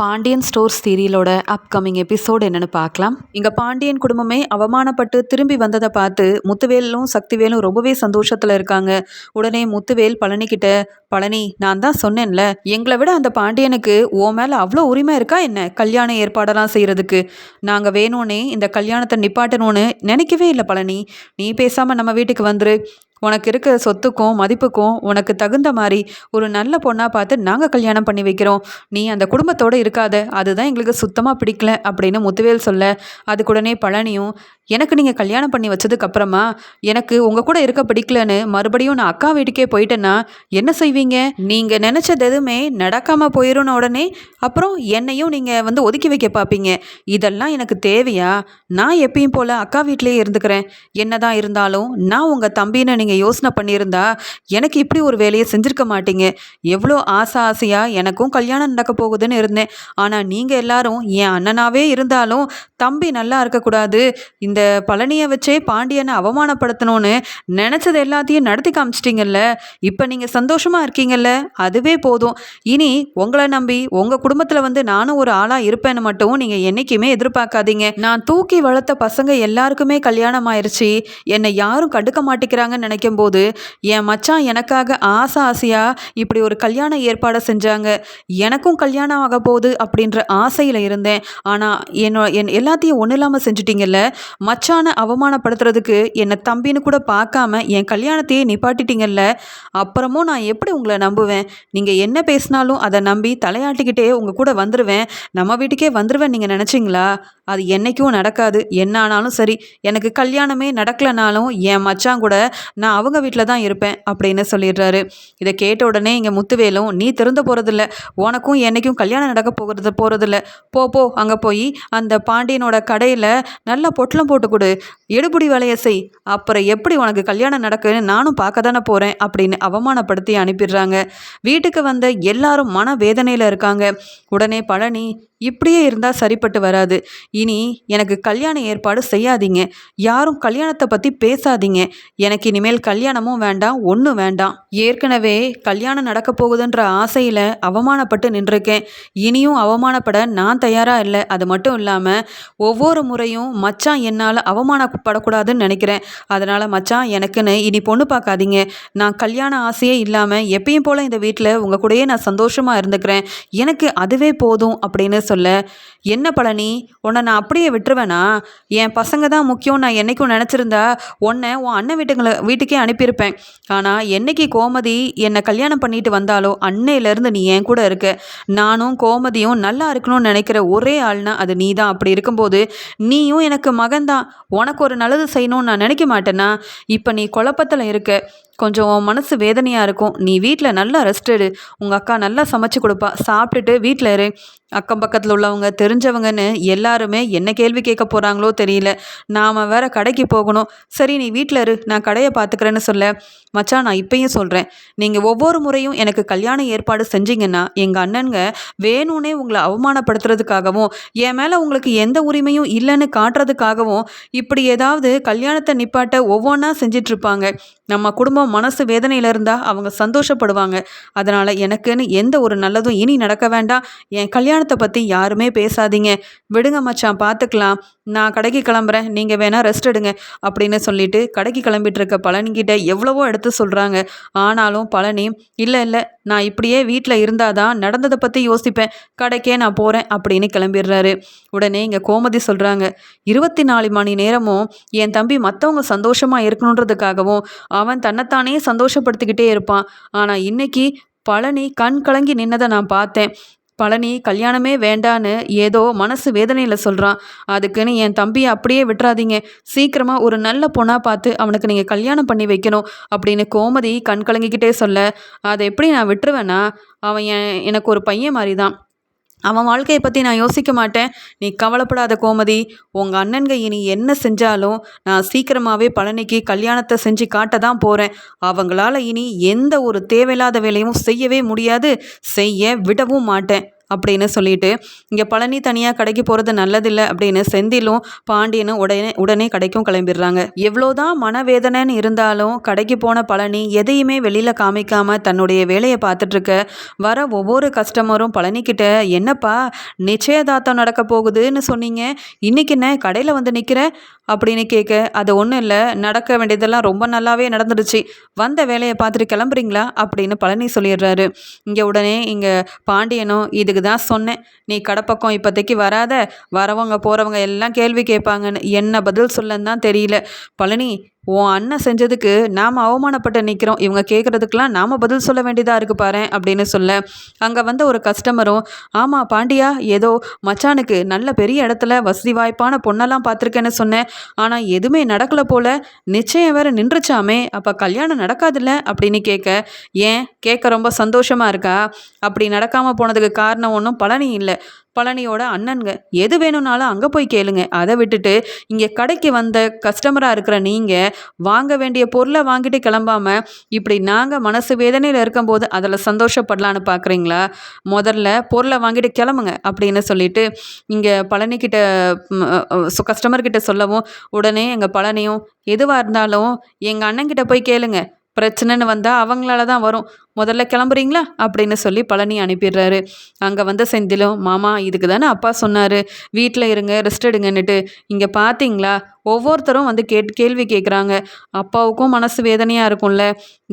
Pandian stores சீரியலோட upcoming episode என்னன்னு பார்க்கலாம். இங்கே பாண்டியன் குடும்பமே அவமானப்பட்டு திரும்பி வந்ததை பார்த்து முத்துவேலும் சக்திவேலும் ரொம்பவே சந்தோஷத்தில் இருக்காங்க. உடனே முத்துவேல் பழனிக்கிட்ட பழனி நான் தான் சொன்னேன்ல எங்களை விட அந்த பாண்டியனுக்கு ஓ மேலே அவ்வளோ உரிமை இருக்கா என்ன? கல்யாண ஏற்பாடெல்லாம் செய்கிறதுக்கு நாங்கள் வேணும்னே இந்த கல்யாணத்தை நிப்பாட்டணும்னு நினைக்கவே இல்லை பழனி. நீ பேசாமல் நம்ம வீட்டுக்கு வந்துரு. உனக்கு இருக்கிற சொத்துக்கும் மதிப்புக்கும் உனக்கு தகுந்த மாதிரி ஒரு நல்ல பொண்ணாக பார்த்து நாங்கள் கல்யாணம் பண்ணி வைக்கிறோம். நீ அந்த குடும்பத்தோடு இருக்காத. அதுதான் எங்களுக்கு சுத்தமாக பிடிக்கல அப்படின்னு முத்துவேல் சொல்ல அதுக்குடனே பழனியும் எனக்கு நீங்கள் கல்யாணம் பண்ணி வச்சதுக்கு அப்புறமா எனக்கு உங்கள் கூட இருக்க பிடிக்கலன்னு மறுபடியும் நான் அக்கா வீட்டுக்கே போயிட்டேன்னா என்ன செய்வீங்க? நீங்கள் நினச்சது எதுவுமே நடக்காமல் போயிடும்னு உடனே அப்புறம் என்னையும் நீங்கள் வந்து ஒதுக்கி வைக்க பார்ப்பீங்க. இதெல்லாம் எனக்கு தேவையா? நான் எப்பயும் போல் அக்கா வீட்டிலேயே இருந்துக்கிறேன். என்னதான் இருந்தாலும் நான் உங்கள் தம்பின்னு நீங்கள் யோசனை பண்ணியிருந்தா எனக்கு இப்படி ஒரு வேலையை செஞ்சுருக்க மாட்டீங்க. எவ்வளோ ஆசை ஆசையாக எனக்கும் கல்யாணம் நடக்க போகுதுன்னு இருந்தேன். ஆனால் நீங்கள் எல்லாரும் என் அண்ணனாவே இருந்தாலும் தம்பி நல்லா இருக்கக்கூடாது. இந்த பழனியை வச்சே பாண்டியனை அவமானப்படுத்தணும்னு நினச்சது எல்லாத்தையும் நடத்தி காமிச்சிட்டிங்கல்ல? இப்போ நீங்கள் சந்தோஷமாக இருக்கீங்கல்ல? அதுவே போதும். இனி உங்களை நம்பி உங்கள் குடும்பத்தில் வந்து நானும் ஒரு ஆளாக இருப்பேன்னு மட்டும் நீங்கள் என்றைக்குமே எதிர்பார்க்காதீங்க. நான் தூக்கி வளர்த்த பசங்க எல்லாருக்குமே கல்யாணம் ஆயிடுச்சு என்னை யாரும் கண்டுக்க மாட்டேங்கிறாங்கன்னு நினைக்கும் போது என் மச்சான் எனக்காக ஆசை ஆசையாக இப்படி ஒரு கல்யாண ஏற்பாடை செஞ்சாங்க. எனக்கும் கல்யாணம் ஆக போகுது அப்படின்ற ஆசையில் இருந்தேன். ஆனால் என்னோ என் எல்லாத்தையும் ஒன்றும் இல்லாமல் செஞ்சுட்டிங்கல்ல? மச்சான அவமானப்படுத்துறதுக்கு என்னை தம்பின்னு கூட பார்க்காம என் கல்யாணத்தையே நிப்பாட்டிட்டீங்கல்ல? அப்புறமும் நான் எப்படி உங்களை நம்புவேன்? நீங்கள் என்ன பேசினாலும் அதை நம்பி தலையாட்டிக்கிட்டே உங்கள் கூட வந்துடுவேன் நம்ம வீட்டுக்கே வந்துடுவேன் நீங்கள் நினச்சிங்களா? அது என்றைக்கும் நடக்காது. என்ன ஆனாலும் சரி எனக்கு கல்யாணமே நடக்கலைனாலும் என் மச்சான் கூட நான் அவங்க வீட்டில் தான் இருப்பேன் அப்படின்னு சொல்லிடுறாரு. இதை கேட்ட உடனே இங்கே முத்துவேலும் நீ திறந்து போகிறதில்ல உனக்கும் என்னைக்கும் கல்யாணம் நடக்க போகிறது போகிறதில்ல போ போ அங்கே போய் அந்த பாண்டியனோட கடையில் நல்லா பொட்டலம் போட்டு கொடு. எடுபடி வேலையை செய். அப்புறம் எப்படி உனக்கு கல்யாணம் நடக்குன்னு நானும் பார்க்க தானே போகிறேன் அப்படின்னு அவமானப்படுத்தி அனுப்பிடுறாங்க. வீட்டுக்கு வந்த எல்லாரும் மன வேதனையில் இருக்காங்க. உடனே பழனி இப்படியே இருந்தால் சரிப்பட்டு வராது. இனி எனக்கு கல்யாண ஏற்பாடு செய்யாதீங்க. யாரும் கல்யாணத்தை பற்றி பேசாதீங்க. எனக்கு இனிமேல் கல்யாணமும் வேண்டாம் ஒன்றும் வேண்டாம். ஏற்கனவே கல்யாணம் நடக்க போகுதுன்ற ஆசையில் அவமானப்பட்டு நின்றுருக்கேன். இனியும் அவமானப்பட நான் தயாராக இல்லை. அது மட்டும் இல்லாமல் ஒவ்வொரு முறையும் மச்சான் என்னால் அவமானப்படக்கூடாதுன்னு நினைக்கிறேன். அதனால் மச்சான் எனக்குன்னு இனி பொண்ணு பார்க்காதீங்க. நான் கல்யாண ஆசையே இல்லாமல் எப்பயும் போல் இந்த வீட்டில் உங்கள் கூடயே நான் சந்தோஷமாக இருந்துக்கிறேன். எனக்கு அதுவே போதும் அப்படின்னு சொல்ல என்ன பழனி? உன்னை நான் அப்படியே விட்டுருவேனா? என் பசங்க தான் முக்கியம் நான் என்னைக்கும் நினச்சிருந்தா உன்னை உன் அண்ணன் வீட்டுங்களை வீட்டுக்கே அனுப்பியிருப்பேன். ஆனால் என்னைக்கு கோமதி என்னை கல்யாணம் பண்ணிட்டு வந்தாலோ அன்னையிலேருந்து நீ என் கூட இருக்க. நானும் கோமதியும் நல்லா இருக்கணும்னு நினைக்கிற ஒரே ஆள்னா அது நீ தான். அப்படி இருக்கும்போது நீயும் எனக்கு மகன்தான் உனக்கு ஒரு நல்லது செய்யணும்னு நான் நினைக்க மாட்டேன்னா இப்போ நீ குழப்பத்தில் இருக்க. கொஞ்சம் உன் மனசு வேதனையாக இருக்கும். நீ வீட்டில் நல்லா ரெஸ்ட் எடு. உங்கள் அக்கா நல்லா சமைச்சு கொடுப்பா. சாப்பிட்டுட்டு வீட்டில் இரு. அக்கம் பக்கத்தில் உள்ளவங்க தெரிஞ்சவங்கன்னு எல்லாருமே என்ன கேள்வி கேட்க போகிறாங்களோ தெரியல. நாம் வேற கடைக்கு போகணும். சரி நீ வீட்டில் இரு. நான் கடையை பார்த்துக்கிறேன்னு சொல்ல. மச்சான் நான் இப்பயும் சொல்கிறேன் நீங்கள் ஒவ்வொரு முறையும் எனக்கு கல்யாண ஏற்பாடு செஞ்சீங்கன்னா எங்கள் அண்ணனுங்க வேணும்னே உங்களை அவமானப்படுத்துறதுக்காகவும் என் மேலே உங்களுக்கு எந்த உரிமையும் இல்லைன்னு காட்டுறதுக்காகவும் இப்படி ஏதாவது கல்யாணத்தை நிப்பாட்ட ஒவ்வொன்றா செஞ்சிட்ருப்பாங்க. நம்ம குடும்பம் மனசு வேதனையில் இருந்தால் அவங்க சந்தோஷப்படுவாங்க. அதனால் எனக்குன்னு எந்த ஒரு நல்லதும் இனி நடக்க வேண்டாம். என் கல்யாணம் கல்யாணத்தை பற்றி யாருமே பேசாதீங்க. விடுங்க மச்சான் பார்த்துக்கலாம் நான் கடைக்கு கிளம்புறேன். நீங்கள் வேணால் ரெஸ்ட் எடுங்க அப்படின்னு சொல்லிட்டு கடைக்கு கிளம்பிட்டு இருக்க பழனிக்கிட்ட எவ்வளவோ எடுத்து சொல்கிறாங்க ஆனாலும் பழனி இல்லை இல்லை நான் இப்படியே வீட்டில் இருந்தால் தான் நடந்ததை பற்றி யோசிப்பேன். கடைக்கே நான் போகிறேன் அப்படின்னு கிளம்பிடுறாரு. உடனே இங்கே கோமதி சொல்கிறாங்க இருபத்தி நாலு மணி நேரமும் என் தம்பி மற்றவங்க சந்தோஷமாக இருக்கணுன்றதுக்காகவும் அவன் தன்னைத்தானே சந்தோஷப்படுத்திக்கிட்டே இருப்பான். ஆனால் இன்னைக்கு பழனி கண் கலங்கி நின்னதை நான் பார்த்தேன். பழனி கல்யாணமே வேண்டான்னு ஏதோ மனசு வேதனையில் சொல்கிறான் அதுக்குன்னு என் தம்பியை அப்படியே விட்டுறாதீங்க. சீக்கிரமாக ஒரு நல்ல பொண்ணாக பார்த்து அவனுக்கு நீங்கள் கல்யாணம் பண்ணி வைக்கணும் அப்படின்னு கோமதி கண் கலங்கிக்கிட்டே சொல்ல. அதை எப்படி நான் விட்டுருவேன்னா அவன் என் எனக்கு ஒரு பையன் மாதிரி தான் அவன் வாழ்க்கையை பற்றி நான் யோசிக்க மாட்டேன். நீ கவலைப்படாத கோமதி. உங்கள் அண்ணன்க இனி என்ன செஞ்சாலும் நான் சீக்கிரமாகவே பழனிக்கு கல்யாணத்தை செஞ்சு காட்ட தான் போகிறேன் அவங்களால இனி எந்த ஒரு தேவையில்லாத வேலையும் செய்யவே முடியாது. செய்ய விடவும் மாட்டேன். அப்படின்னு சொல்லிட்டு இங்கே பழனி தனியாக கடைக்கு போகிறது நல்லதில்லை அப்படின்னு செந்திலும் பாண்டியனும் உடனே உடனே கடைக்கும் கிளம்பிடுறாங்க. எவ்வளோதான் மனவேதனைன்னு இருந்தாலும் கடைக்கு போன பழனி எதையுமே வெளியில் காமிக்காமல் தன்னுடைய வேலையை பார்த்துட்ருக்க வர ஒவ்வொரு கஸ்டமரும் பழனிக்கிட்ட என்னப்பா நிச்சயதார்த்தம் நடக்க போகுதுன்னு சொன்னீங்க. இன்னைக்கு என்ன கடையில் வந்து நிற்கிற அப்படின்னு கேட்க அது ஒன்றும் இல்லை. நடக்க வேண்டியதெல்லாம் ரொம்ப நல்லாவே நடந்துடுச்சு. வந்த வேலையை பார்த்துட்டு கிளம்புறீங்களா? அப்படின்னு பழனி சொல்லிடுறாரு. இங்கே உடனே இங்கே பாண்டியனும் இதுக்கு தான் சொன்னேன். நீ கடப்பக்கம் இப்போதைக்கு வராத. வரவங்க போகிறவங்க எல்லாம் கேள்வி கேட்பாங்கன்னு. என்ன பதில் சொல்லன்னு தான் தெரியல. பழனி உன் அண்ணன் செஞ்சதுக்கு நாம் அவமானப்பட்டு நிற்கிறோம் இவங்க கேட்குறதுக்கெலாம் நாம் பதில் சொல்ல வேண்டியதாக இருக்குது பாரு அப்படின்னு சொல்ல அங்கே வந்த ஒரு கஸ்டமரும் ஆமாம் பாண்டியா ஏதோ மச்சானுக்கு நல்ல பெரிய இடத்துல வசதி வாய்ப்பான பொண்ணெல்லாம் பார்த்துருக்கேன்னு சொன்னேன். ஆனால் எதுவுமே நடக்கலை போல. நிச்சயம் வேறு நின்றுச்சாமே. அப்போ கல்யாணம் நடக்காதுல்ல? அப்படின்னு கேட்க ஏன்? கேட்க ரொம்ப சந்தோஷமாக இருக்கா? அப்படி நடக்காமல் போனதுக்கு காரணம் ஒன்றும் பழனி இல்லை. பழனியோட அண்ணனுங்க. எது வேணும்னாலும் அங்கே போய் கேளுங்க. அதை விட்டுட்டு இங்கே கடைக்கு வந்த கஸ்டமராக இருக்கிற நீங்கள் வாங்க வேண்டிய பொருளை வாங்கிட்டு கிளம்பாமல் இப்படி நாங்கள் மனசு வேதனையில் இருக்கும்போது அதில் சந்தோஷப்படலான்னு பார்க்குறீங்களா முதல்ல பொருளை வாங்கிட்டு கிளம்புங்க அப்படின்னு சொல்லிட்டு இங்கே பழனிக்கிட்ட கஸ்டமர்கிட்ட சொல்லவும் உடனே எங்கள் பழனியும் எதுவாக இருந்தாலும் எங்கள் அண்ணன்கிட்ட போய் கேளுங்க. பிரச்சனைன்னு வந்தால் அவங்களால தான் வரும். முதல்ல கிளம்புறீங்களா? அப்படின்னு சொல்லி பழனி அனுப்பிடுறாரு. அங்கே வந்த செந்திலும் மாமா இதுக்கு தானே அப்பா சொன்னார். வீட்டில் இருங்க ரெஸ்ட் எடுங்கன்னுட்டு. இங்கே பார்த்தீங்களா ஒவ்வொருத்தரும் வந்து கேட் கேள்வி கேட்குறாங்க அப்பாவுக்கும் மனசு வேதனையாக இருக்கும்ல.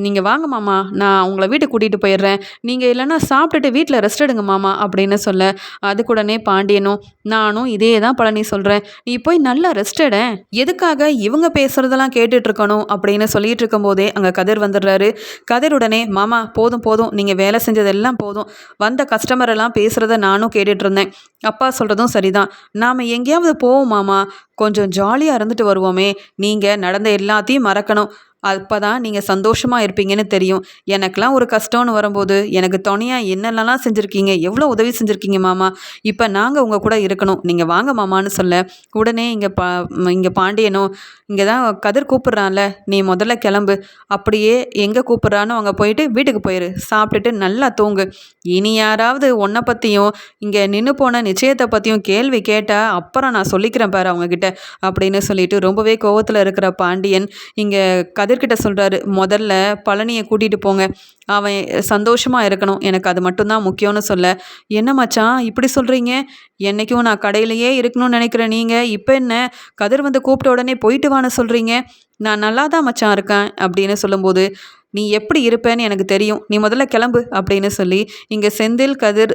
நீங்கள் வாங்க மாமா. நான் உங்களை வீட்டுக்கு கூட்டிகிட்டு போயிடுறேன். நீங்கள் இல்லைன்னா சாப்பிட்டுட்டு வீட்டில் ரெஸ்ட் எடுங்க மாமா அப்படின்னு சொல்ல அதுக்குடனே பாண்டியனும் நானும் இதே தான் பழனி சொல்கிறேன் நீ போய் நல்லா ரெஸ்ட் எட. எதுக்காக இவங்க பேசுகிறதெல்லாம் கேட்டுட்ருக்கணும் அப்படின்னு சொல்லிட்டு இருக்கும்போதே அங்கே கதிர் வந்துடுறாரு. கதிர் உடனே மாமா போதும் போதும். நீங்கள் வேலை செஞ்சதெல்லாம் போதும். வந்த கஸ்டமரெல்லாம் பேசுகிறத நானும் கேட்டுட்ருந்தேன் அப்பா சொல்கிறதும் சரிதான். நாம் எங்கேயாவது போவோம் மாமா. கொஞ்சம் ஜாலியாக இருந்துட்டு வருவோமே. நீங்கள் நடந்த எல்லாத்தையும் மறக்கணும். அப்போ தான் நீங்கள் சந்தோஷமாக இருப்பீங்கன்னு தெரியும். எனக்கெலாம் ஒரு கஷ்டம்னு வரும்போது எனக்கு துணையாக என்னென்னலாம் செஞ்சுருக்கீங்க? எவ்வளோ உதவி செஞ்சுருக்கீங்க மாமா? இப்போ நாங்கள் உங்கள் கூட இருக்கணும். நீங்கள் வாங்க மாமான்னு சொல்ல. உடனே இங்கே பா இங்கே பாண்டியனும் இங்கே தான் கதிர் கூப்பிட்றான்ல. நீ முதல்ல கிளம்பு. அப்படியே எங்கே கூப்பிட்றானோ அங்கே போயிட்டு வீட்டுக்கு போயிரு. சாப்பிட்டுட்டு நல்லா தூங்கு. இனி யாராவது உன்னை பற்றியும் இங்கே நின்று போன நிச்சயத்தை பற்றியும் கேள்வி கேட்டால் அப்புறம் நான் சொல்லிக்கிறேன் பாரு அவங்கக்கிட்ட அப்படின்னு சொல்லிட்டு ரொம்பவே கோவத்தில் இருக்கிற பாண்டியன் இங்கே கதிர்கிட்ட சொல்கிறாரு முதல்ல பழனியை கூட்டிகிட்டு போங்க. அவன் சந்தோஷமாக இருக்கணும். எனக்கு அது மட்டும்தான் முக்கியம்னு சொல்ல. என்ன மச்சான்? இப்படி சொல்கிறீங்க என்றைக்கும் நான் கடையிலையே இருக்கணும்னு நினைக்கிறேன் நீங்கள் இப்போ என்ன? கதிர் வந்து கூப்பிட்ட உடனே போயிட்டு வான்னு சொல்கிறீங்க நான் நல்லா தான் மச்சான் இருக்கேன் அப்படின்னு சொல்லும்போது நீ எப்படி இருப்பேன்னு எனக்கு தெரியும். நீ முதல்ல கிளம்பு அப்படின்னு சொல்லி இங்கே செந்தில் கதிர்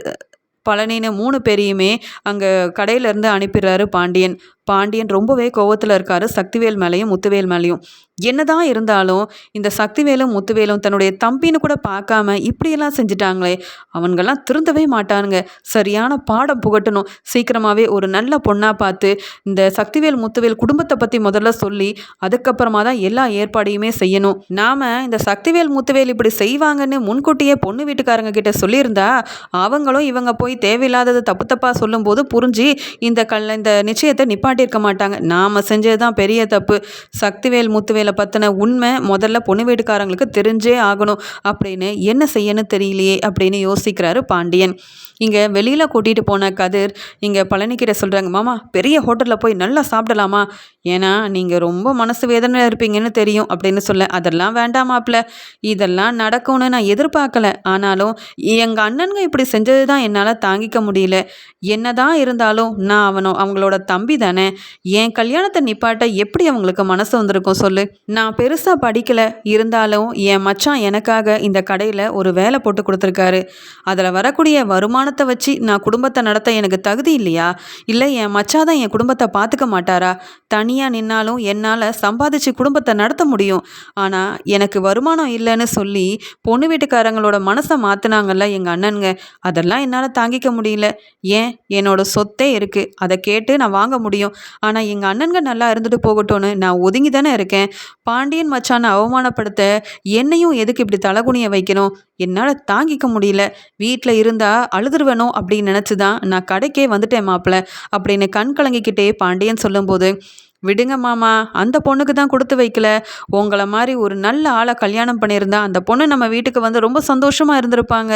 பழனின்னு மூணு பேரையுமே அங்கே கடையிலேருந்து அனுப்பிடுறாரு பாண்டியன். பாண்டியன் ரொம்பவே கோவத்தில் இருக்காரு. சக்திவேல் மேலேயும் முத்துவேல் மேலேயும். என்னதான் இருந்தாலும் இந்த சக்திவேலும் முத்துவேலும் தன்னுடைய தம்பின்னு கூட பார்க்காம இப்படியெல்லாம் செஞ்சுட்டாங்களே அவங்கெல்லாம் திருந்தவே மாட்டானுங்க. சரியான பாடம் புகட்டணும். சீக்கிரமாகவே ஒரு நல்ல பொண்ணாக பார்த்து இந்த சக்திவேல் முத்துவேல் குடும்பத்தை பற்றி முதல்ல சொல்லி அதுக்கப்புறமா தான் எல்லா ஏற்பாடையுமே செய்யணும். நாம் இந்த சக்திவேல் முத்துவேல் இப்படி செய்வாங்கன்னு முன்கூட்டியே பொண்ணு வீட்டுக்காரங்க கிட்ட சொல்லியிருந்தா அவங்களும் இவங்க போய் தேவையில்லாதது தப்பு தப்பாக சொல்லும்போது புரிஞ்சு இந்த கல் இந்த நிச்சயத்தை நிப்பாட்டியிருக்க மாட்டாங்க. நாம் செஞ்சது தான் பெரிய தப்பு. சக்திவேல் முத்துவேலை பற்றின உண்மை முதல்ல பொண்ணு வீட்டுக்காரங்களுக்கு தெரிஞ்சே ஆகணும். அப்படின்னு என்ன செய்யணும் தெரியலையே அப்படின்னு யோசிக்கிறாரு பாண்டியன். இங்கே வெளியில் கூட்டிகிட்டு போன கதிர் இங்கே பழனிக்கிட்ட சொல்கிறாங்க மாமா பெரிய ஹோட்டலில் போய் நல்லா சாப்பிடலாமா? ஏன்னா நீங்கள் ரொம்ப மனசு வேதனையாக இருப்பீங்கன்னு தெரியும் அப்படின்னு சொல்ல அதெல்லாம் வேண்டாமாப்ல இதெல்லாம் நடக்கும்னு நான் எதிர்பார்க்கல. ஆனாலும் எங்கள் அண்ணனுங்க இப்படி செஞ்சது தான் என்னால் தாங்கிக்க முடியல. என்னதான் இருந்தாலும் நான் அவனோ அவங்களோட தம்பி தானே. என் கல்யாணத்தை நிப்பாட்ட எப்படி அவங்களுக்கு மனசு வந்திருக்கும் சொல்லு. நான் பெருசாக படிக்கலை. இருந்தாலும் என் மச்சான் எனக்காக இந்த கடையில் ஒரு வேலை போட்டு கொடுத்துருக்காரு. அதில் வரக்கூடிய வருமானத்தை வச்சு நான் குடும்பத்தை நடத்த எனக்கு தகுதி இல்லையா? இல்லை என் மச்சாதான் என் குடும்பத்தை பார்த்துக்க மாட்டாரா? தனியாக நின்னாலும் என்னால் சம்பாதிச்சு குடும்பத்தை நடத்த முடியும். ஆனால் எனக்கு வருமானம் இல்லைன்னு சொல்லி பொண்ணு வீட்டுக்காரங்களோட மனசை மாற்றினாங்கல்ல எங்கள் அண்ணனுங்க. அதெல்லாம் என்னால் தாங்கிக்க முடியல. ஏன்? என்னோட சொத்தே இருக்குது அதை கேட்டு நான் வாங்க முடியும். ஆனால் எங்கள் அண்ணன்கள் நல்லா இருந்துட்டு போகட்டும்னு நான் ஒதுங்கி தானே இருக்கேன். பாண்டியன் மச்சானை அவமானப்படுத்த என்னையும் எதுக்கு இப்படி தலகுனிய வைக்கணும்? என்னால் தாங்கிக்க முடியல. வீட்டில் இருந்தால் அழுதுருவனும் அப்படின்னு நினச்சி தான் நான் கடைக்கே வந்துட்டேன் மாப்பிள்ள அப்படின்னு கண் கலங்கிக்கிட்டே பாண்டியன் சொல்லும்போது விடுங்க மாமா அந்த பொண்ணுக்கு தான் கொடுத்து வைக்கல. உங்களை மாதிரி ஒரு நல்ல ஆளை கல்யாணம் பண்ணியிருந்தா அந்த பொண்ணு நம்ம வீட்டுக்கு வந்து ரொம்ப சந்தோஷமாக இருந்திருப்பாங்க.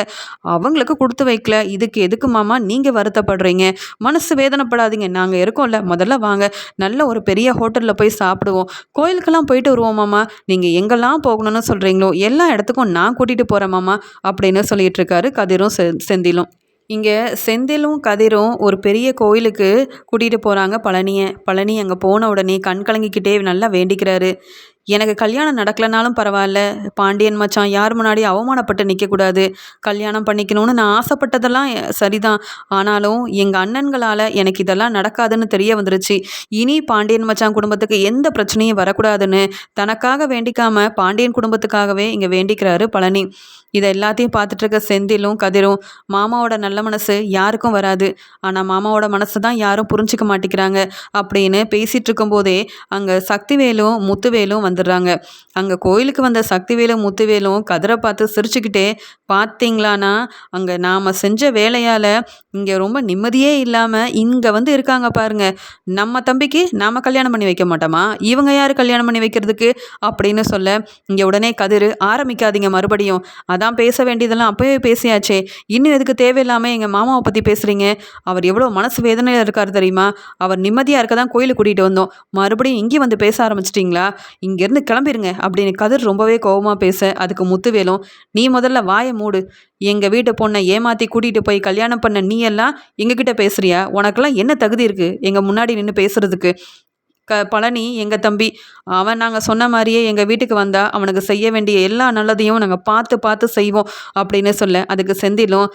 அவங்களுக்கு கொடுத்து வைக்கல. இதுக்கு எதுக்கு மாமா நீங்கள் வருத்தப்படுறீங்க? மனசு வேதனைப்படாதீங்க. நாங்கள் இருக்கோம்ல. முதல்ல வாங்க. நல்ல ஒரு பெரிய ஹோட்டலில் போய் சாப்பிடுவோம். கோயிலுக்கெல்லாம் போயிட்டு வருவோம் மாமா. நீங்கள் எங்கெல்லாம் போகணும்னு சொல்கிறீங்களோ எல்லா இடத்துக்கும் நான் கூட்டிகிட்டு போகிறேன் மாமா அப்படின்னு சொல்லிட்டு இருக்காரு கதிரும் செந்திலும். இங்கே செந்திலும் கதிரும் ஒரு பெரிய கோயிலுக்கு கூட்டிகிட்டு போகிறாங்க பழனியை. பழனி அங்கே போன உடனே கண் கலங்கிக்கிட்டே நல்லா வேண்டிக்கிறாரு. எனக்கு கல்யாணம் நடக்கலைனாலும் பரவாயில்ல. பாண்டியன் மச்சான் யார் முன்னாடி அவமானப்பட்டு நிற்கக்கூடாது கல்யாணம் பண்ணிக்கணும்னு நான் ஆசைப்பட்டதெல்லாம் சரிதான். ஆனாலும் எங்கள் அண்ணன்களால் எனக்கு இதெல்லாம் நடக்காதுன்னு தெரிய வந்துருச்சு. இனி பாண்டியன் மச்சான் குடும்பத்துக்கு எந்த பிரச்சனையும் வரக்கூடாதுன்னு தனக்காக வேண்டிக்காமல் பாண்டியன் குடும்பத்துக்காகவே இங்கே வேண்டிக்கிறாரு பழனி. இதை எல்லாத்தையும் பார்த்துட்டு இருக்க செந்திலும் கதிரும் மாமாவோட நல்ல மனசு யாருக்கும் வராது. ஆனால் மாமாவோட மனசு தான் யாரும் புரிஞ்சிக்க மாட்டேங்கிறாங்க. அப்படின்னு பேசிகிட்டு இருக்கும்போதே அங்கே சக்திவேலும் முத்துவேலும் வந்து வந்துடுறாங்க அங்கே கோயிலுக்கு வந்த சக்திவேலும் முத்துவேலும் கதிரை பார்த்து சிரிச்சுக்கிட்டே பார்த்தீங்களானா அங்கே நாம் செஞ்ச வேலையால் இங்கே ரொம்ப நிம்மதியே இல்லாமல் இங்கே வந்து இருக்காங்க பாருங்க. நம்ம தம்பிக்கு நாம் கல்யாணம் பண்ணி வைக்க மாட்டோமா? இவங்க யார் கல்யாணம் பண்ணி வைக்கிறதுக்கு? அப்படின்னு சொல்ல இங்கே உடனே கதிர் ஆரம்பிக்காதீங்க மறுபடியும். அதான் பேச வேண்டியதெல்லாம் அப்போயே பேசியாச்சே. இன்னும் எதுக்கு தேவையில்லாமல் எங்கள் மாமாவை பற்றி பேசுகிறீங்க அவர் எவ்வளோ மனசு வேதனையில் இருக்கார் தெரியுமா? அவர் நிம்மதியாக இருக்க தான் கோயிலுக்கு கூட்டிகிட்டு வந்தோம். மறுபடியும் இங்கேயும் வந்து பேச ஆரம்பிச்சிட்டிங்களா? இங்கே இங்கேருந்து கிளம்பிருங்க அப்படின்னு கதிர் ரொம்பவே கோபமாக பேச அதுக்கு முத்துவேலும் நீ முதல்ல வாயை மூடு. எங்கள் வீட்டு பொண்ணை ஏமாற்றி கூட்டிகிட்டு போய் கல்யாணம் பண்ண நீ எல்லாம் எங்ககிட்ட பேசுகிறியா உனக்கெல்லாம் என்ன தகுதி இருக்குது எங்கள் முன்னாடி நின்று பேசுகிறதுக்கு க பழனி எங்கள் தம்பி அவன் நாங்கள் சொன்ன மாதிரியே எங்கள் வீட்டுக்கு வந்தால் அவனுக்கு செய்ய வேண்டிய எல்லா நல்லதையும் நாங்கள் பார்த்து பார்த்து செய்வோம் அப்படின்னு சொல்ல அதுக்கு செந்திலும்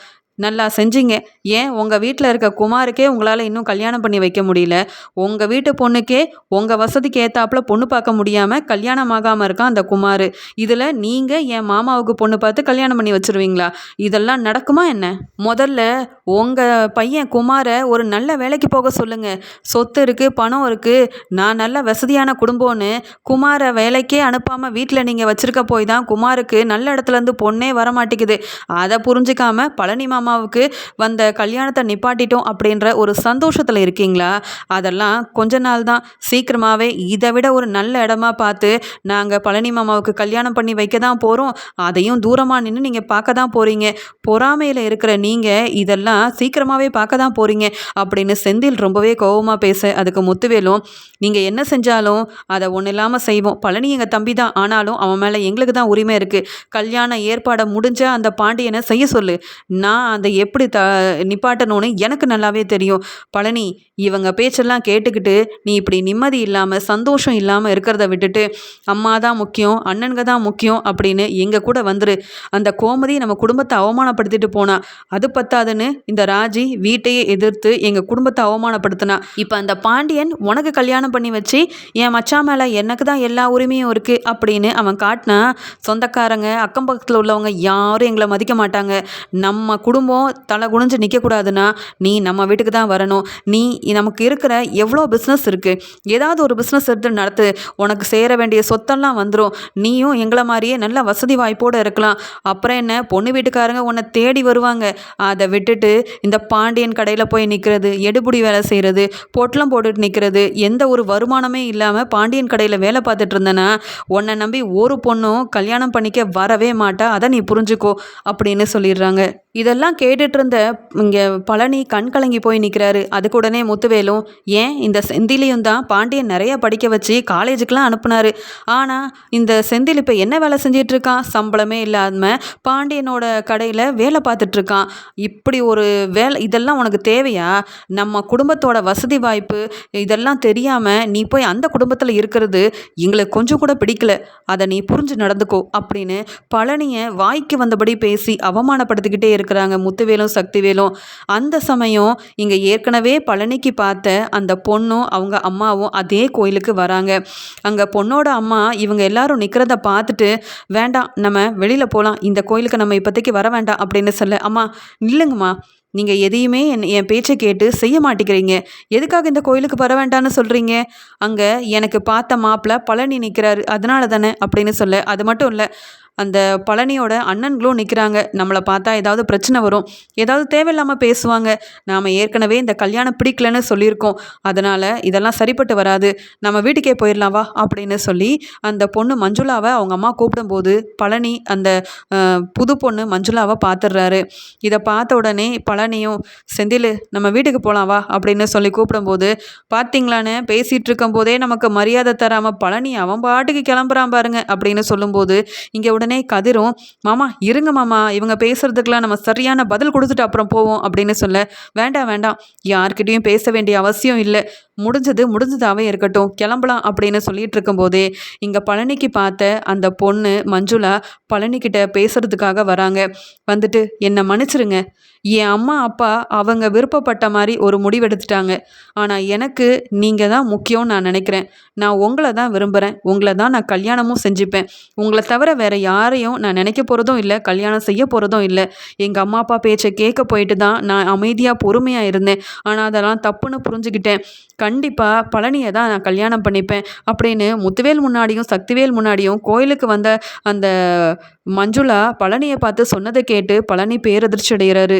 நல்லா செஞ்சீங்க. ஏன்? உங்கள் வீட்டில் இருக்க குமாருக்கே உங்களால் இன்னும் கல்யாணம் பண்ணி வைக்க முடியல. உங்கள் வீட்டு பொண்ணுக்கே உங்கள் வசதிக்கு ஏற்றாப்புல பொண்ணு பார்க்க முடியாமல் கல்யாணம் ஆகாமல் இருக்கான் அந்த குமார்? இதில் நீங்கள் என் மாமாவுக்கு பொண்ணு பார்த்து கல்யாணம் பண்ணி வச்சுருவீங்களா? இதெல்லாம் நடக்குமா என்ன? முதல்ல உங்கள் பையன் குமாரை ஒரு நல்ல வேலைக்கு போக சொல்லுங்கள் சொத்து இருக்குது பணம் இருக்குது நான் நல்ல வசதியான குடும்பம்னு குமாரை வேலைக்கே அனுப்பாமல் வீட்டில் நீங்கள் வச்சுருக்க போய் தான் குமாருக்கு நல்ல இடத்துலேருந்து பொண்ணே வர மாட்டேங்குது அதை புரிஞ்சுக்காமல் பழனி மாமா அம்மாவுக்கு வந்த கல்யாணத்தை நிப்பாட்டிட்டோம் அப்படின்ற ஒரு சந்தோஷத்தில் இருக்கீங்களா? அதெல்லாம் கொஞ்ச நாள் தான். சீக்கிரமாகவே இதை விட ஒரு நல்ல இடமா பார்த்து நாங்கள் பழனி மாமாவுக்கு கல்யாணம் பண்ணி வைக்க தான் போகிறோம் அதையும் தூரமாக நின்று நீங்கள் பார்க்க தான் போகிறீங்க பொறாமையில் இருக்கிற நீங்கள் இதெல்லாம் சீக்கிரமாகவே பார்க்க தான் போகிறீங்க அப்படின்னு செந்தில் ரொம்பவே கோபமாக பேச அதுக்கு முத்துவேலும் நீங்கள் என்ன செஞ்சாலும் அதை ஒன்றும் இல்லாமல் செய்வோம். பழனி எங்கள் தம்பி தான். ஆனாலும் அவன் மேலே எங்களுக்கு தான் உரிமை இருக்குது கல்யாண ஏற்பாடை முடிஞ்ச அந்த பாண்டியனை செய்ய சொல்லு. நான் அதை எப்படி த நிப்பாட்டணும்னு எனக்கு நல்லாவே தெரியும். பழனி இவங்க பேச்செல்லாம் கேட்டுக்கிட்டு நீ இப்படி நிம்மதி இல்லாமல் சந்தோஷம் இல்லாமல் இருக்கிறத விட்டுட்டு அம்மா தான் முக்கியம் அண்ணனுங்க தான் முக்கியம் அப்படின்னு எங்கள் கூட வந்துரு. அந்த கோமதி நம்ம குடும்பத்தை அவமானப்படுத்திட்டு போனா அது பத்தாதுன்னு இந்த ராஜி வீட்டையே எதிர்த்து எங்கள் குடும்பத்தை அவமானப்படுத்தினா. இப்போ அந்த பாண்டியன் உனக்கு கல்யாணம் பண்ணி வச்சு என் மச்சா மேலே எனக்கு தான் எல்லா உரிமையும் இருக்குது அப்படின்னு அவன் காட்டினா சொந்தக்காரங்க அக்கம் பக்கத்தில் உள்ளவங்க யாரும் எங்களை மதிக்க மாட்டாங்க. நம்ம குடும்பம் குடும்பம் தலை குனிஞ்சு நிற்கக்கூடாதுன்னா நீ நம்ம வீட்டுக்கு தான் வரணும். நீ நமக்கு இருக்கிற எவ்வளோ பிஸ்னஸ் இருக்குது ஏதாவது ஒரு பிஸ்னஸ் எடுத்து நடத்து. உனக்கு சேர வேண்டிய சொத்தெல்லாம் வந்துடும் நீயும் எங்களை மாதிரியே நல்ல வசதி வாய்ப்போடு இருக்கலாம். அப்புறம் என்ன? பொண்ணு வீட்டுக்காரங்க உன்னை தேடி வருவாங்க. அதை விட்டுட்டு இந்த பாண்டியன் கடையில் போய் நிற்கிறது எடுபுடி வேலை செய்கிறது பொட்டலம் போட்டுட்டு நிற்கிறது எந்த ஒரு வருமானமே இல்லாமல் பாண்டியன் கடையில் வேலை பார்த்துட்டு இருந்தேன்னா உன்னை நம்பி ஒரு பொண்ணும் கல்யாணம் பண்ணிக்க வரவே மாட்டா. அதை நீ புரிஞ்சுக்கோ அப்படின்னு சொல்லிடுறாங்க. இதெல்லாம் கேட்டுட்டு இருந்த இங்கே பழனி கண் கலங்கி போய் நிற்கிறாரு அதுக்கு உடனே முத்துவேலும் ஏன் இந்த செந்திலையும் தான் பாண்டியன் நிறைய படிக்க வச்சு காலேஜுக்கெலாம் அனுப்புனாரு? ஆனால் இந்த செந்தில் இப்போ என்ன வேலை செஞ்சிட்ருக்கான் சம்பளமே இல்லாமல் பாண்டியனோட கடையில் வேலை பார்த்துட்ருக்கான் இப்படி ஒரு வேலை இதெல்லாம் உனக்கு தேவையா? நம்ம குடும்பத்தோட வசதி வாய்ப்பு இதெல்லாம் தெரியாமல் நீ போய் அந்த குடும்பத்தில் இருக்கிறது எங்களுக்கு கொஞ்சம் கூட பிடிக்கல. அதை நீ புரிஞ்சு நடந்துக்கோ அப்படின்னு பழனியை வாய்க்கு வந்தபடி பேசி அவமானப்படுத்திக்கிட்டே இருக்கிறாங்க முத்துவேலும் சக்திவேலும் அந்த சமயம் இங்கே ஏற்கனவே பழனிக்கு பார்த்த அந்த பொண்ணும் அவங்க அம்மாவும் அதே கோயிலுக்கு வராங்க. அங்கே பொண்ணோட அம்மா இவங்க எல்லாரும் நிற்கிறத பார்த்துட்டு வேண்டாம் நம்ம வெளியில் போகலாம் இந்த கோயிலுக்கு நம்ம இப்போதைக்கு வர வேண்டாம் அப்படின்னு சொல்ல அம்மா இல்லைங்கம்மா நீங்கள் எதையுமே என் என் பேச்சை கேட்டு செய்ய மாட்டேங்கிறீங்க. எதுக்காக இந்த கோயிலுக்கு வர வேண்டாம்னு சொல்கிறீங்க அங்கே எனக்கு பார்த்த மாப்பிள்ள பழனி நிற்கிறாரு அதனால தானே? அப்படின்னு சொல்ல அது மட்டும் இல்லை. அந்த பழனியோட அண்ணன்களும் நிற்கிறாங்க நம்மளை பார்த்தா ஏதாவது பிரச்சனை வரும். ஏதாவது தேவையில்லாமல் பேசுவாங்க. நாம் ஏற்கனவே இந்த கல்யாணம் பிடிக்கலன்னு சொல்லியிருக்கோம். அதனால் இதெல்லாம் சரிப்பட்டு வராது. நம்ம வீட்டுக்கே போயிடலாம் வா அப்படின்னு சொல்லி அந்த பொண்ணு மஞ்சுளாவை அவங்க அம்மா கூப்பிடும்போது பழனி அந்த புது பொண்ணு மஞ்சுளாவை பார்த்துடுறாரு. இதை பார்த்த உடனே பழனியும் செந்தில் நம்ம வீட்டுக்கு போகலாம் வா அப்படின்னு சொல்லி கூப்பிடும்போது பார்த்தீங்களான்னு பேசிகிட்டு இருக்கும்போதே நமக்கு மரியாதை தராமல் பழனி அவன் பாட்டுக்கு கிளம்புறான் பாருங்க அப்படின்னு சொல்லும்போது இங்கே உடனே கதிரும் மாமா இருங்க மாமா இவங்க பேசுறதுக்கெலாம் நம்ம சரியான பதில் கொடுத்துட்டு அப்புறம் போவோம் அப்படின்னு சொல்ல வேண்டாம் வேண்டாம் யார்கிட்டையும் பேச வேண்டிய அவசியம் இல்லை முடிஞ்சது முடிஞ்சதாகவே இருக்கட்டும் கிளம்பலாம் அப்படின்னு சொல்லிட்டு இருக்கும்போதே இங்கே பழனிக்கு பார்த்த அந்த பொண்ணு மஞ்சுளா பழனிக்கிட்ட பேசுறதுக்காக வராங்க. வந்துட்டு என்னை மன்னிச்சிருங்க என் அம்மா அப்பா அவங்க விருப்பப்பட்ட மாதிரி ஒரு முடிவெடுத்துட்டாங்க ஆனால் எனக்கு நீங்கள் தான் முக்கியம்னு நான் நினைக்கிறேன். நான் உங்களை தான் விரும்புகிறேன் உங்களை தான் நான் கல்யாணமும் செஞ்சுப்பேன். உங்களை தவிர வேறு யாரையும் நான் நினைக்க போகிறதும் இல்லை கல்யாணம் செய்ய போகிறதும் இல்லை. எங்கள் அம்மா அப்பா பேச்சை கேட்க போயிட்டு தான் நான் அமைதியாக பொறுமையாக இருந்தேன். ஆனால் அதெல்லாம் தப்புன்னு புரிஞ்சுக்கிட்டேன். கண்டிப்பாக பழனியை தான் நான் கல்யாணம் பண்ணிப்பேன் அப்படின்னு முத்துவேல் முன்னாடியும் சக்திவேல் முன்னாடியும் கோயிலுக்கு வந்த அந்த மஞ்சுளா பழனியை பார்த்து சொன்னதை கேட்டு பழனி பேரதிர்ச்சி அடைகிறாரு.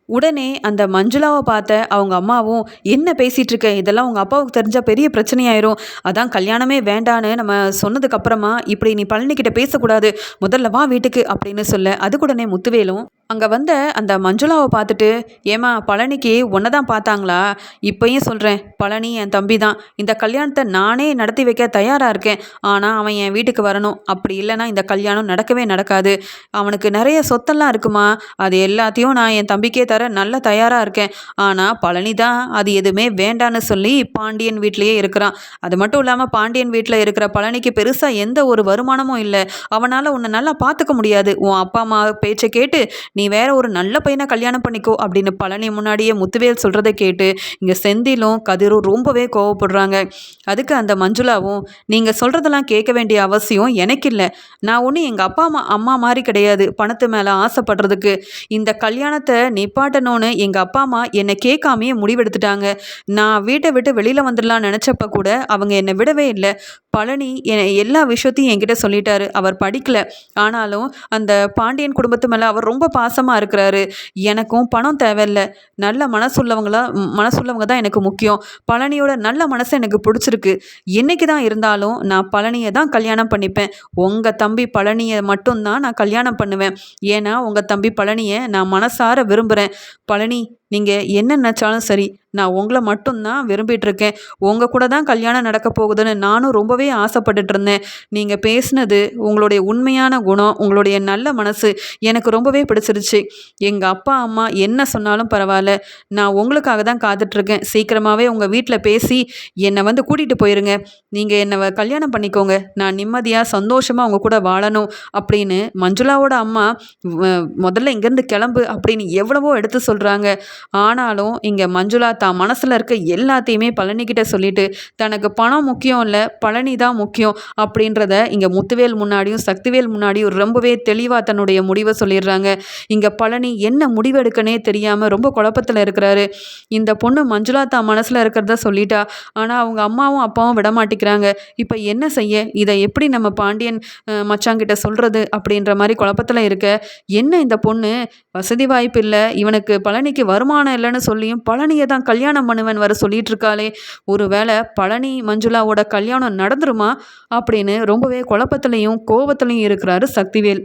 உடனே அந்த மஞ்சுளாவை பார்த்த அவங்க அம்மாவும் என்ன பேசிகிட்டு இருக்க? இதெல்லாம் உங்கள் அப்பாவுக்கு தெரிஞ்சால் பெரிய பிரச்சனையாயிரும். அதான் கல்யாணமே வேண்டான்னு நம்ம சொன்னதுக்கப்புறமா இப்படி நீ பழனிக்கிட்ட பேசக்கூடாது. முதல்ல வா வீட்டுக்கு அப்படின்னு சொல்ல அதுக்குடனே முத்துவேலும் அங்கே வந்த அந்த மஞ்சுளாவை பார்த்துட்டு ஏமா பழனிக்கு ஒன்றை தான் பார்த்தாங்களா? இப்பயும் சொல்கிறேன் பழனி என் தம்பி தான். இந்த கல்யாணத்தை நானே நடத்தி வைக்க தயாராக இருக்கேன். ஆனால் அவன் என் வீட்டுக்கு வரணும். அப்படி இல்லைன்னா இந்த கல்யாணம் நடக்கவே நடக்காது. அவனுக்கு நிறைய சொத்தெல்லாம் இருக்குமா? அது எல்லாத்தையும் நான் என் தம்பிக்கே தர நல்ல தயாராக இருக்கேன். ஆனால் பழனி தான் அது எதுவுமே வேண்டான்னு சொல்லி பாண்டியன் வீட்லேயே இருக்கிறான். அது மட்டும் இல்லாமல் பாண்டியன் வீட்டில் இருக்கிற பழனிக்கு பெருசாக எந்த ஒரு வருமானமும் இல்லை. அவனால் உன்னை நல்லா பார்த்துக்க முடியாது. உன் அப்பா அம்மா பேச்சை கேட்டு நீ வேற ஒரு நல்ல பையனை கல்யாணம் பண்ணிக்கோ அப்படின்னு பழனி முன்னாடியே முத்துவேல் சொல்கிறத கேட்டு இங்கே செந்திலும் கதிரும் ரொம்பவே கோவப்படுறாங்க. அதுக்கு அந்த மஞ்சுளாவும் நீங்கள் சொல்கிறதெல்லாம் கேட்க வேண்டிய அவசியம் எனக்கு இல்லை. நான் ஒன்றும் எங்கள் அப்பா அம்மா அம்மா மாதிரி கிடையாது. பணத்து மேலே ஆசைப்படுறதுக்கு. இந்த கல்யாணத்தை நிப்பாட்டணும்னு எங்கள் அப்பா அம்மா என்னை கேட்காமையே முடிவெடுத்துட்டாங்க. நான் வீட்டை விட்டு வெளியில் வந்துடலாம் நினச்சப்ப கூட அவங்க என்னை விடவே இல்லை. பழனி எல்லா விஷயத்தையும் என்கிட்ட சொல்லிட்டாரு. அவர் படிக்கல. ஆனாலும் அந்த பாண்டியன் குடும்பத்து மேலே அவர் ரொம்ப பாசமாக இருக்கிறாரு. எனக்கும் பணம் தேவையில்லை. நல்ல மனசுள்ளவங்களா மனசுள்ளவங்க தான் எனக்கு முக்கியம். பழனியோட நல்ல மனசு எனக்கு பிடிச்சிருக்கு. என்னைக்கு தான் இருந்தாலும் நான் பழனியை தான் கல்யாணம் பண்ணிப்பேன். உங்கள் தம்பி பழனியை மட்டும்தான் நான் கல்யாணம் பண்ணுவேன். ஏன்னா உங்கள் தம்பி பழனியை நான் மனசார விரும்புகிறேன் பழனி நீங்கள் என்ன நினச்சாலும் சரி நான் உங்களை மட்டும்தான் விரும்பிகிட்ருக்கேன் உங்கள் கூட தான் கல்யாணம் நடக்க போகுதுன்னு நானும் ரொம்பவே ஆசைப்பட்டுட்டு இருந்தேன் நீங்கள் பேசினது உங்களுடைய உண்மையான குணம் உங்களுடைய நல்ல மனசு எனக்கு ரொம்பவே பிடிச்சிருச்சு. எங்கள் அப்பா அம்மா என்ன சொன்னாலும் பரவாயில்ல. நான் உங்களுக்காக தான் காத்துட்ருக்கேன் சீக்கிரமாகவே உங்கள் வீட்டில் பேசி என்னை வந்து கூட்டிகிட்டு போயிருங்க. நீங்கள் என்னை கல்யாணம் பண்ணிக்கோங்க. நான் நிம்மதியாக சந்தோஷமாக உங்கள் கூட வாழணும் அப்படின்னு மஞ்சுளாவோட அம்மா முதல்ல இங்கேருந்து கிளம்பு அப்படின்னு எவ்வளவோ எடுத்து சொல்கிறாங்க ஆனாலும் இங்கே மஞ்சுளா தான் மனசில் இருக்க எல்லாத்தையுமே பழனிக்கிட்ட சொல்லிட்டு தனக்கு பணம் முக்கியம் இல்லை பழனி தான் முக்கியம் அப்படின்றத இங்கே முத்துவேல் முன்னாடியும் சக்திவேல் முன்னாடியும் ரொம்பவே தெளிவாக தன்னுடைய முடிவை சொல்லிடுறாங்க. இங்கே பழனி என்ன முடிவெடுக்கனே தெரியாமல் ரொம்ப குழப்பத்தில் இருக்கிறாரு. இந்த பொண்ணு மஞ்சுளா தான் மனசில் இருக்கிறத சொல்லிட்டா ஆனால் அவங்க அம்மாவும் அப்பாவும் விட மாட்டேங்கிறாங்க இப்போ என்ன செய்ய? இதை எப்படி நம்ம பாண்டியன் மச்சாங்கிட்ட சொல்கிறது அப்படின்ற மாதிரி குழப்பத்தில் இருக்க? என்ன இந்த பொண்ணு? வசதி வாய்ப்பு இல்லை இவனுக்கு பழனிக்கு வருமானம் இல்லைன்னு சொல்லியும் பழனியை தான் கல்யாணம் பண்ணுவேன் வர சொல்லிட்டு இருக்காளே ஒருவேளை பழனி மஞ்சுளாவோட கல்யாணம் நடந்துருமா? அப்படின்னு ரொம்பவே குழப்பத்துலையும் கோபத்திலையும் இருக்கிறாரு சக்திவேல்.